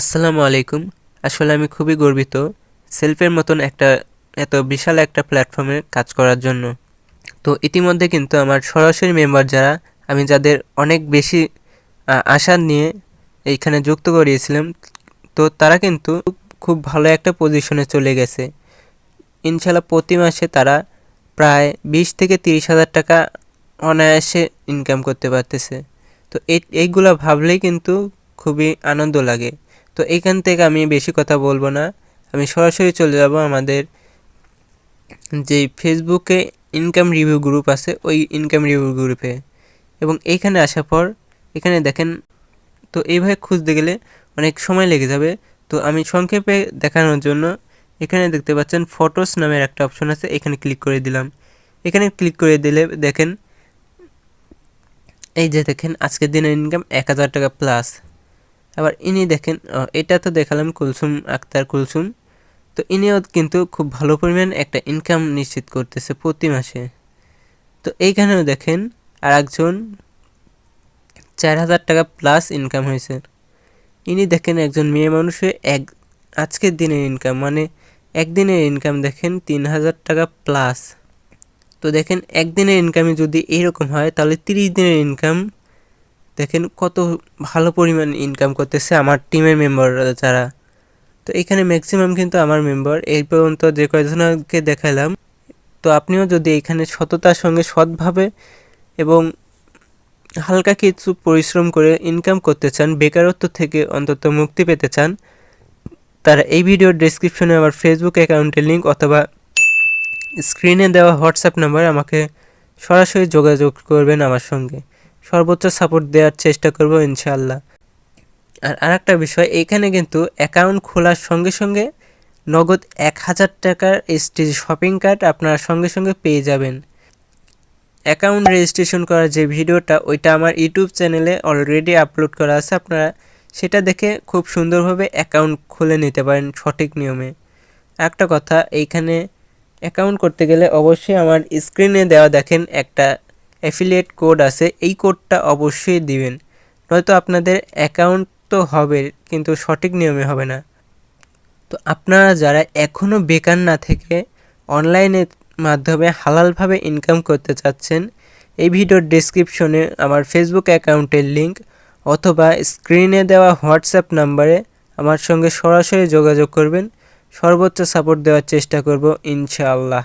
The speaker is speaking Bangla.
আসসালামু আলাইকুম। আসলে আমি খুবই গর্বিত সেলফের মতন একটা, এত বিশাল একটা প্ল্যাটফর্মে কাজ করার জন্য। তো ইতিমধ্যে কিন্তু আমার সরাসরি মেম্বার যারা, আমি যাদের অনেক বেশি আশা নিয়ে এইখানে যুক্ত করিয়েছিলাম, তো তারা কিন্তু খুব ভালো একটা পজিশনে চলে গেছে। ইনশাল্লাহ প্রতি মাসে তারা প্রায় বিশ থেকে তিরিশ হাজার টাকা অনায়াসে ইনকাম করতে পারতেছে। তো এই এইগুলো ভাবলেই কিন্তু খুবই আনন্দ লাগে। তো এইখান থেকে আমি বেশি কথা বলব না। আমি সরাসরি চলে যাব আমাদের যেই ফেসবুকে ইনকাম রিভিউ গ্রুপ আছে, ওই ইনকাম রিভিউ গ্রুপে এবং এইখানে আসার পর, এখানে দেখেন, তো এইভাবে খুঁজতে গেলে অনেক সময় লেগে যাবে। তো আমি সংক্ষেপে দেখানোর জন্য এখানে দেখতে পাচ্ছেন ফটোস নামের একটা অপশন আছে, এখানে ক্লিক করে দিলাম। এখানে ক্লিক করে দিলে দেখেন, এই যে দেখেন, আজকের দিনের ইনকাম এক হাজার টাকা প্লাস আবার ইনি দেখেন এটা তো দেখালাম কুলসুম, আক্তার কুলসুম। তো ইনিও কিন্তু খুব ভালো পরিমাণ একটা ইনকাম নিশ্চিত করতেছে প্রতি মাসে। তো এইখানেও দেখেন আর একজন চার হাজার টাকা প্লাস ইনকাম হয়েছে। ইনি দেখেন একজন মেয়ে মানুষের এক, আজকের দিনের ইনকাম মানে একদিনের ইনকাম দেখেন তিন হাজার টাকা প্লাস তো দেখেন, একদিনের ইনকামে যদি এইরকম হয়, তাহলে তিরিশ দিনের ইনকাম দেখেন কত ভালো পরিমাণ ইনকাম করতেছে আমার টিমের মেম্বাররা যারা। তো এখানে ম্যাক্সিমাম কিন্তু আমার মেম্বার এই পর্যন্ত যে কয়েকজনকে দেখালাম, তো আপনিও যদি এখানে সততার সঙ্গে সৎভাবে এবং হালকা কিছু পরিশ্রম করে ইনকাম করতে চান, বেকারত্ব থেকে অন্তত মুক্তি পেতে চান, তারা এই ভিডিওর ডেসক্রিপশনে আমার ফেসবুক অ্যাকাউন্টের লিঙ্ক অথবা স্ক্রিনে দেওয়া হোয়াটসঅ্যাপ নাম্বার আমাকে সরাসরি যোগাযোগ করবেন আমার সঙ্গে। সর্বোচ্চ সাপোর্ট দেওয়ার চেষ্টা করব ইনশাআল্লাহ। আর আরেকটা বিষয় এইখানে কিন্তু অ্যাকাউন্ট খোলার সঙ্গে সঙ্গে নগদ এক হাজার টাকার এসটি শপিং কার্ড আপনারা সঙ্গে সঙ্গে পেয়ে যাবেন। অ্যাকাউন্ট রেজিস্ট্রেশন করার যে ভিডিওটা, ওইটা আমার ইউটিউব চ্যানেলে অলরেডি আপলোড করা আছে, আপনারা সেটা দেখে খুব সুন্দরভাবে অ্যাকাউন্ট খুলে নিতে পারেন সঠিক নিয়মে। একটা কথা, এইখানে অ্যাকাউন্ট করতে গেলে অবশ্যই আমার স্ক্রিনে দেওয়া দেখেন একটা অ্যাফিলিয়েট কোড আছে, এই কোডটা অবশ্যই দিবেন। নয়তো আপনাদের অ্যাকাউন্ট তো হবে, কিন্তু সঠিক নিয়মে হবে না। তো আপনারা যারা এখনও বেকার না থেকে অনলাইনের মাধ্যমে হালালভাবে ইনকাম করতে চাচ্ছেন, এই ভিডিওর ডেসক্রিপশনে আমার ফেসবুক অ্যাকাউন্টের লিংক অথবা স্ক্রিনে দেওয়া হোয়াটসঅ্যাপ নাম্বারে আমার সঙ্গে সরাসরি যোগাযোগ করবেন। সর্বোচ্চ সাপোর্ট দেওয়ার চেষ্টা করব, ইনশাআল্লাহ।